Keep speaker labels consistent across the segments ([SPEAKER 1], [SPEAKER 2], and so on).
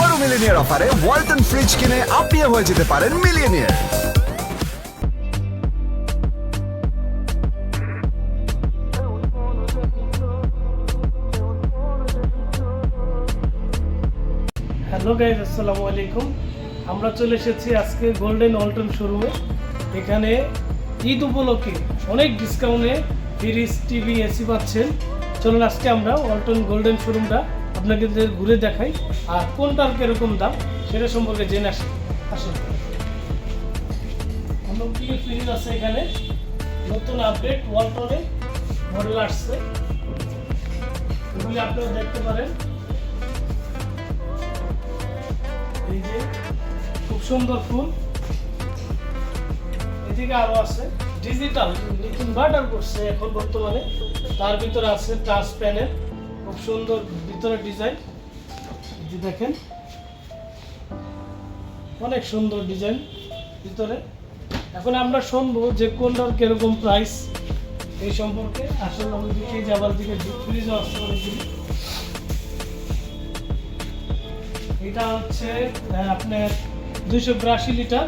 [SPEAKER 1] Millionaire অফারে Walton fridge কিনে আপনিও হয়ে যেতে পারেন মিলিয়নিয়ার।
[SPEAKER 2] হ্যালো গাইজ আসসালামু আলাইকুম। আমরা চলে এসেছি আজকে গোল্ডেন অল্টন শোরুমে এখানে ঈদ উপলক্ষে অনেক ডিসকাউন্টে ফ্রিজ টিভি এসি পাচ্ছেন। চলুন আজকে আমরা অল্টন গোল্ডেন শোরুমটা আপনাকে ঘুরে দেখাই আর কোনটার কীরকম দাম সেটা সম্পর্কে জেনে আসি আসুন। আছে নতুন আপডেট মডেল আসছে। এগুলি দেখতে পারেন। এই যে খুব সুন্দর এদিকে আছে। ডিজিটাল ইনভার্টার করছে এখন বর্তমানে। তার ভিতরে আছে টাচ প্যানেল খুব সুন্দর ভিতরে ডিজাইন। দেখেন। অনেক সুন্দর ডিজাইন ভিতরে। এখন আমরা শুনব যে কোনটার কীরকম প্রাইস এই সম্পর্কে। আসলে আমাদের দিকে যাবার দিকে ডিপ ফ্রিজও আসছে এটা হচ্ছে আপনার দুইশো বিরাশি লিটার।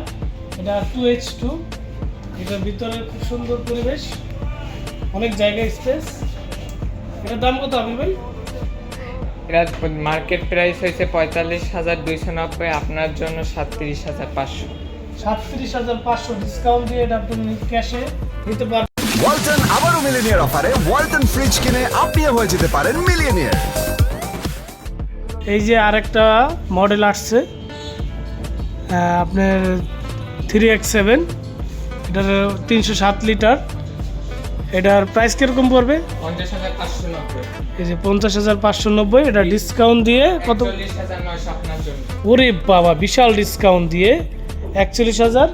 [SPEAKER 2] এটা টু এইচ টু এটার ভিতরে খুব সুন্দর পরিবেশ। অনেক জায়গা স্পেস এটার দাম কত আবির ভাই?
[SPEAKER 3] এটা মার্কেট প্রাইস হয়েছে পঁয়তাল্লিশ হাজার দুইশো নব্বই আপনার জন্য সাতত্রিশ হাজার পাঁচশো।
[SPEAKER 2] সাতত্রিশ হাজার পাঁচশো ডিসকাউন্ট দিয়ে এটা আপনি ক্যাশে নিতে পারবেন।
[SPEAKER 1] ওয়ালটন আবারও মিলিনিয়ার অফারে ওয়ালটন ফ্রিজ কিনে আপনিও হয়ে যেতে পারেন মিলিয়নিয়ার
[SPEAKER 2] এই যে আরেকটা মডেল আসছে আপনার থ্রি এক্স সেভেন এটার তিনশো সাত লিটার এটার প্রাইস কীরকম পড়বে?
[SPEAKER 3] পঞ্চাশ হাজার পাঁচশো নব্বই।
[SPEAKER 2] এই যে পঞ্চাশ হাজার পাঁচশো নব্বই এটা ডিসকাউন্ট দিয়ে কত? ওরে বাবা বিশাল ডিসকাউন্ট দিয়ে একচল্লিশ হাজার?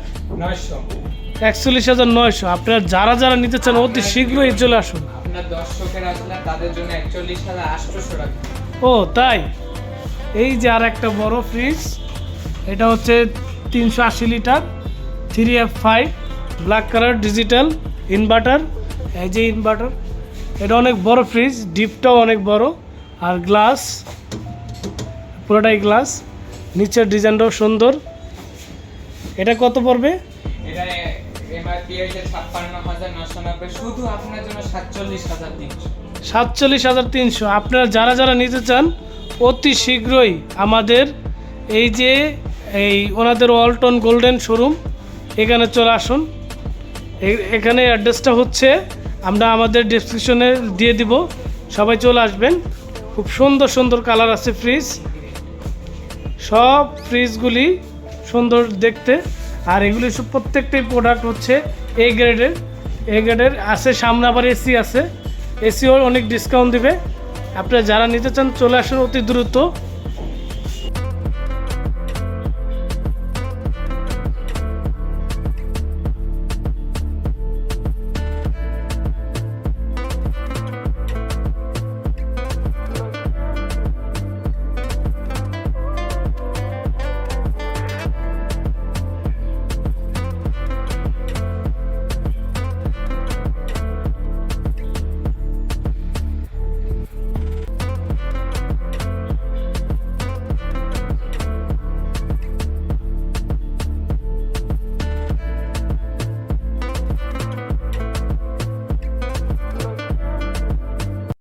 [SPEAKER 2] একচল্লিশ হাজার নয়শো। আপনার যারা যারা নিতে চান অতি শীঘ্রই চলে আসুন। ও তাই? এই যে আর একটা বড় ফ্রিজ এটা হচ্ছে তিনশো আশি litre three F five black colour digital inverter এই যে ইনভার্টার এটা অনেক বড় ফ্রিজ ডিপটাও অনেক বড়। আর গ্লাস পুরোটাই গ্লাস নিচের ডিজাইনটাও সুন্দর। এটা কত পড়বে?
[SPEAKER 3] সাতচল্লিশ হাজার তিনশো।
[SPEAKER 2] আপনারা যারা যারা নিতে চান অতি শীঘ্রই আমাদের এই যে এই ওনাদের ওয়ালটন গোল্ডেন শোরুম এখানে চলে আসুন। এখানে অ্যাড্রেসটা হচ্ছে আমরা আমাদের ডিসক্রিপশনে দিয়ে দিব। সবাই চলে আসবেন। খুব সুন্দর সুন্দর কালার আছে ফ্রিজ সব ফ্রিজগুলি সুন্দর দেখতে। আর এগুলি সব প্রত্যেকটাই প্রোডাক্ট হচ্ছে এ গ্রেডের এ গ্রেডের আছে, সামনে আবার এসি আছে। এসিও অনেক ডিসকাউন্ট দিবে। আপনারা যারা নিতে চান, চলে আসুন অতি দ্রুত।